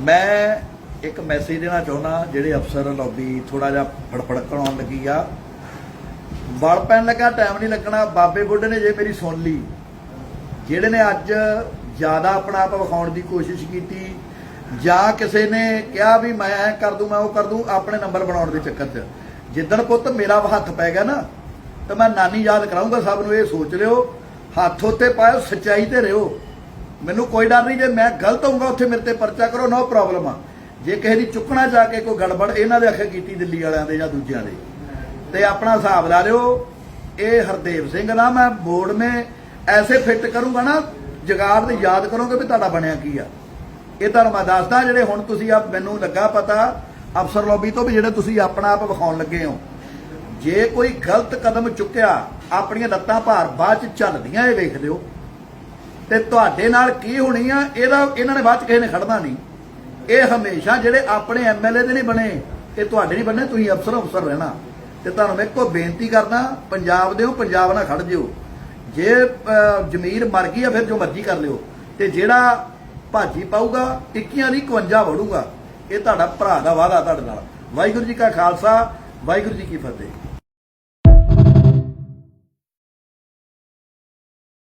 ਮੈਂ ਇੱਕ ਮੈਸੇਜ ਦੇਣਾ ਚਾਹੁੰਦਾ, ਜਿਹੜੇ ਅਫਸਰ ਲੌਬੀ ਥੋੜਾ ਜਿਹਾ ਫੜਫੜਕਣ ਆਉਣ ਲੱਗੀ ਆ। ਵਲ ਪੈਣ ਲੱਗਾ ਟਾਈਮ ਨਹੀਂ ਲੱਗਣਾ। ਬਾਬੇ ਬੁੱਢੇ ਨੇ ਜੇ ਮੇਰੀ ਸੁਣ ਲਈ। ਜਿਹੜੇ ਨੇ ਅੱਜ ਜ਼ਿਆਦਾ ਆਪਣਾ ਆਪ ਵਿਖਾਉਣ ਦੀ ਕੋਸ਼ਿਸ਼ ਕੀਤੀ, ਜਾਂ ਕਿਸੇ ਨੇ ਕਿਹਾ ਵੀ ਮੈਂ ਐ ਕਰ ਦੂੰ, ਮੈਂ ਉਹ ਕਰ ਦੂੰ, ਆਪਣੇ ਨੰਬਰ ਬਣਾਉਣ ਦੇ ਚੱਕਰ 'ਚ। ਜਿੱਦਣ ਪੁੱਤ ਮੇਰਾ ਹੱਥ ਪੈ ਗਿਆ ਨਾ, ਤਾਂ ਮੈਂ ਨਾਨੀ ਯਾਦ ਕਰਾਉਂਗਾ ਸਭ ਨੂੰ, ਇਹ ਸੋਚ ਲਿਓ। ਹੱਥ ਉੱਤੇ ਪਾਇਓ, ਸੱਚਾਈ ਤੇ ਰਿਓ। ਮੈਨੂੰ ਕੋਈ ਡਰ ਨਹੀਂ, ਜੇ ਮੈਂ ਗਲਤ ਹੋਊਗਾ, ਉੱਥੇ ਮੇਰੇ ਤੇ ਪਰਚਾ ਕਰੋ ਨੋ ਪ੍ਰੋਬਲਮ ਆ। ਜੇ ਕਿਸੇ ਦੀ ਚੁੱਕਣਾ ਜਾ ਕੇ ਕੋਈ ਗੜਬੜ ਇਹਨਾਂ ਦੇ ਅੱਖੇ ਕੀਤੀ ਦਿੱਲੀ ਵਾਲਿਆਂ ਦੇ ਜਾਂ ਦੂਜਿਆਂ ਦੇ। ਤੇ ਆਪਣਾ ਹਿਸਾਬ ਲਾ ਲਿਓ, ਇਹ ਹਰਦੇਵ ਸਿੰਘ ਦਾ ਮੈਂ ਬੋਰਡ ਮੇ ਐਸੇ ਫਿੱਟ ਕਰੂੰਗਾ ਨਾ ਜਗਾਰ ਤੇ ਯਾਦ ਕਰੋਗੇ ਵੀ ਤੁਹਾਡਾ ਬਣਿਆ ਕੀ ਆ। ਇਹ ਤੁਹਾਨੂੰ ਮੈਂ ਦੱਸਦਾ, ਜਿਹੜੇ ਹੁਣ ਤੁਸੀਂ ਆ ਮੈਨੂੰ ਲੱਗਾ ਪਤਾ, ਅਫਸਰ ਲੋਬੀ ਤੋਂ ਵੀ ਜਿਹੜੇ ਤੁਸੀਂ ਆਪਣਾ ਆਪ ਵਿਖਾਉਣ ਲੱਗੇ ਹੋ। ਜੇ ਕੋਈ ਗਲਤ ਕਦਮ ਚੁੱਕਿਆ, ਆਪਣੀਆਂ ਲੱਤਾਂ ਭਾਰ ਬਾਅਦ ਚ ਚੱਲਦੀਆਂ, ਇਹ ਵੇਖ ਲਿਓ। ਤੇ ਤੁਹਾਡੇ ਨਾਲ ਕੀ ਹੋਣੀ ਆ, ਇਹਦਾ ਇਹਨਾਂ ਨੇ ਬਾਅਦ ਚ ਕਿਸੇ ਨੇ ਖੜਨਾ ਨਹੀਂ। ਇਹ ਹਮੇਸ਼ਾ ਜਿਹੜੇ ਆਪਣੇ ਐਮਐਲਏ ਦੇ ਨਹੀਂ ਬਣੇ, ਇਹ ਤੁਹਾਡੇ ਨਹੀਂ ਬਣੇ, ਤੁਸੀਂ ਅਫਸਰ ਅਫਸਰ ਰਹਿਣਾ। ਤੇ ਤੁਹਾਨੂੰ ਮੈਂ ਇੱਕੋ ਬੇਨਤੀ ਕਰਦਾ, ਪੰਜਾਬ ਦੇ ਹੋ, ਪੰਜਾਬ ਨਾਲ ਖੜ ਜਿਓ। ਜੇ ਜ਼ਮੀਰ ਮਰ ਗਈ ਆ, ਫਿਰ ਜੋ ਮਰਜ਼ੀ ਕਰ ਲਿਓ। ਤੇ ਜਿਹੜਾ ਭਾਜੀ ਪਾਊਗਾ ਟਿੱਕੀਆਂ ਦੀ 51 ਵੜੂਗਾ। ਇਹ ਤੁਹਾਡਾ ਭਰਾ ਦਾ ਵਾਅਦਾ ਤੁਹਾਡੇ ਨਾਲ। ਵਾਹਿਗੁਰੂ ਜੀ ਕਾ ਖਾਲਸਾ, ਵਾਹਿਗੁਰੂ ਜੀ ਕੀ ਫਤਿਹ।